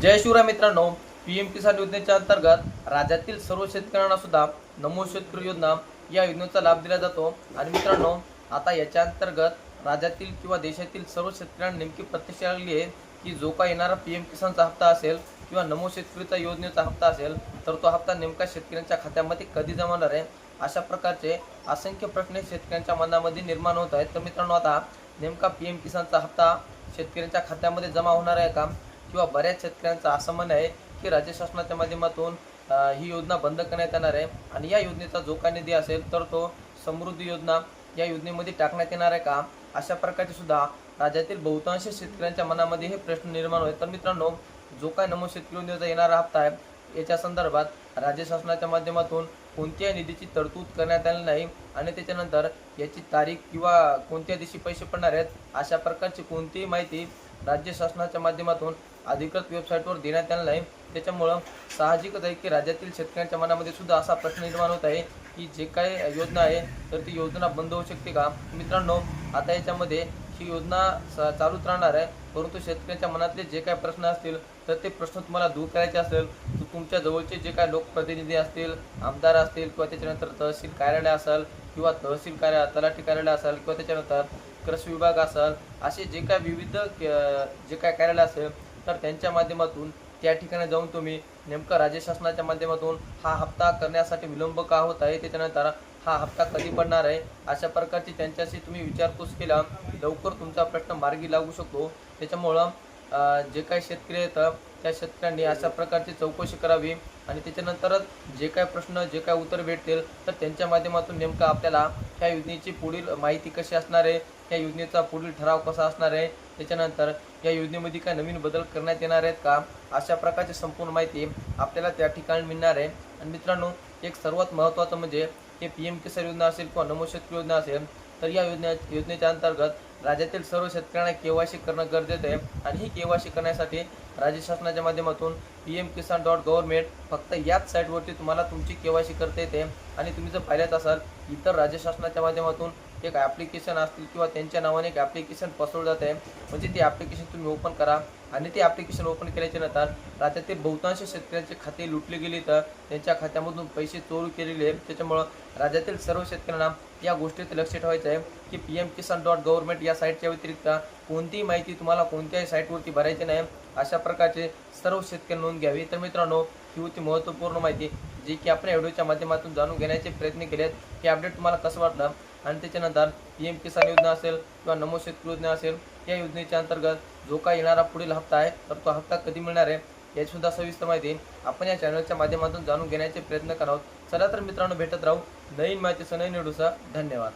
जय शिवराय मित्रांनो P M किसान योजनेच्या अंतर्गत राज्यातील सर्व शेतकऱ्यांना सुद्धा नमो शेतकरी योजना या योजनेचा लाभ दिला जातो. आणि मित्रांनो आता याच्या अंतर्गत राज्यातील किंवा देशातील सर्व शेतकऱ्यांना नेमकी प्रत्यक्ष लागली आहे की जो का येणारा पी एम किसानचा हप्ता असेल किंवा नमो शेतकरीचा योजनेचा हप्ता असेल तर तो हप्ता नेमका शेतकऱ्यांच्या खात्यामध्ये कधी जमा होणार आहे? अशा प्रकारचे असंख्य प्रश्न शेतकऱ्यांच्या मनामध्ये निर्माण होत आहेत. तर मित्रांनो आता नेमका पी एम किसानचा हप्ता शेतकऱ्यांच्या खात्यामध्ये जमा होणार आहे का? किंवा बऱ्याच शेतकऱ्यांचं असं म्हणणं आहे की राज्य शासनाच्या माध्यमातून ही योजना बंद करण्यात येणार आहे. आणि या योजनेचा जो काही निधी असेल तर तो समृद्धी योजना या योजनेमध्ये टाकण्यात येणार आहे का? अशा प्रकारचे सुद्धा राज्यातील बहुतांश शेतकऱ्यांच्या मनामध्ये हे प्रश्न निर्माण होते तर मित्रांनो जो काय नमो शेतकरी योजनेचा येणारा हप्ता आहे याच्या संदर्भात राज्य शासनाच्या माध्यमातून कोणत्याही निधीची तरतूद करण्यात आली नाही आणि त्याच्यानंतर याची तारीख किंवा कोणत्या दिवशी पैसे पडणार आहेत अशा प्रकारची कोणतीही माहिती राज्य शासनाच्या माध्यमातून अधिकृत वेबसाईटवर देण्यात आलेला नाही त्याच्यामुळं साहजिकच आहे की राज्यातील शेतकऱ्यांच्या मनामध्ये सुद्धा असा प्रश्न निर्माण होत आहे की जे काय योजना आहे तर ती योजना बंद होऊ शकते का? मित्रांनो आता याच्यामध्ये ही योजना स- चालूच राहणार आहे. परंतु शेतकऱ्यांच्या मनातले जे काय प्रश्न असतील तर ते प्रश्न तुम्हाला दूर करायचे असेल तर तुमच्या जवळचे जे काय लोकप्रतिनिधी असतील आमदार असतील किंवा त्याच्यानंतर तहसील कार्यालय असेल किंवा तहसील कार्य तलाठी कार्यालय असेल किंवा त्याच्यानंतर कृषी विभाग असेल असे जे काय विविध जे काय कार्यालय असेल तर त्यांच्या माध्यमातून त्या ठिकाणी जाऊन तुम्ही नेमकं राज्य शासनाच्या माध्यमातून हा हप्ता करण्यासाठी विलंब का होत आहे त्याच्यानंतर हा हप्ता कधी पडणार आहे अशा प्रकारची त्यांच्याशी तुम्ही विचारपूस केला लवकर तुमचा प्रश्न मार्गी लागू शकतो. त्याच्यामुळं जे काही शेतकरी आहेत त्या शेतकऱ्यांनी अशा प्रकारची चौकशी करावी आणि त्याच्यानंतरच जे काय प्रश्न जे काय उत्तर भेटतील तर त्यांच्या माध्यमातून नेमकं आपल्याला ह्या योजनेची पुढील माहिती कशी असणार आहे या योजनेचा पुढील ठराव कसा असणार आहे त्याच्यानंतर या योजनेमध्ये काय नवीन बदल करण्यात येणार आहेत का अशा प्रकारची संपूर्ण माहिती आपल्याला त्या ठिकाणी मिळणार आहे. आणि मित्रांनो एक सर्वात महत्त्वाचं म्हणजे हे पी एम किसान योजना असेल किंवा नमो शेतकरी योजना असेल तर या योजने योजनेच्या अंतर्गत राज्यातील सर्व शेतकऱ्यांना केवायसी करणं गरजेचं आहे. आणि ही केवायसी करण्यासाठी राज्य शासनाच्या माध्यमातून P M Kisan dot government फक्त याच साईटवरती तुम्हाला तुमची केवायसी करता येते. आणि तुम्ही जर पाहिल्यात असाल इतर राज्य शासनाच्या माध्यमातून एक ॲप्लिकेशन असतील किंवा त्यांच्या नावाने एक ॲप्लिकेशन पसरवलं जात आहे म्हणजे ते ॲप्लिकेशन तुम्ही ओपन करा. आणि ते ॲप्लिकेशन ओपन केल्याच्यानंतर राज्यातील बहुतांश शेतकऱ्यांचे खाते लुटले गेले तर त्यांच्या खात्यामधून पैसे चोरी केलेले आहेत. त्याच्यामुळं राज्यातील सर्व शेतकऱ्यांना या गोष्टीत लक्ष ठेवायचं आहे की P M Kisan dot government या साईटच्या व्यतिरिक्त कोणतीही माहिती तुम्हाला कोणत्याही साईटवरती भरायची नाही. अशा प्रकारचे सर्व शेतकरी नोंद घ्यावी. तर मित्रांनो ही होती महत्त्वपूर्ण माहिती जी की आपण व्हिडिओच्या माध्यमातून जाणून घेण्याचे प्रयत्न केले आहेत हे अपडेट तुम्हाला कसं वाटलं? आणि त्याच्यानंतर पी एम किसान योजना असेल किंवा नमो शेतकरी योजना असेल या योजनेच्या अंतर्गत जो काय येणारा पुढील हप्ता आहे तर तो हप्ता कधी मिळणार आहे याची सुद्धा सविस्तर माहिती आपण या चॅनलच्या माध्यमातून जाणून घेण्याचे प्रयत्न करावं चला तर मित्रांनो भेटत राहू नवीन माहितीसह नवीन निवडूसा धन्यवाद.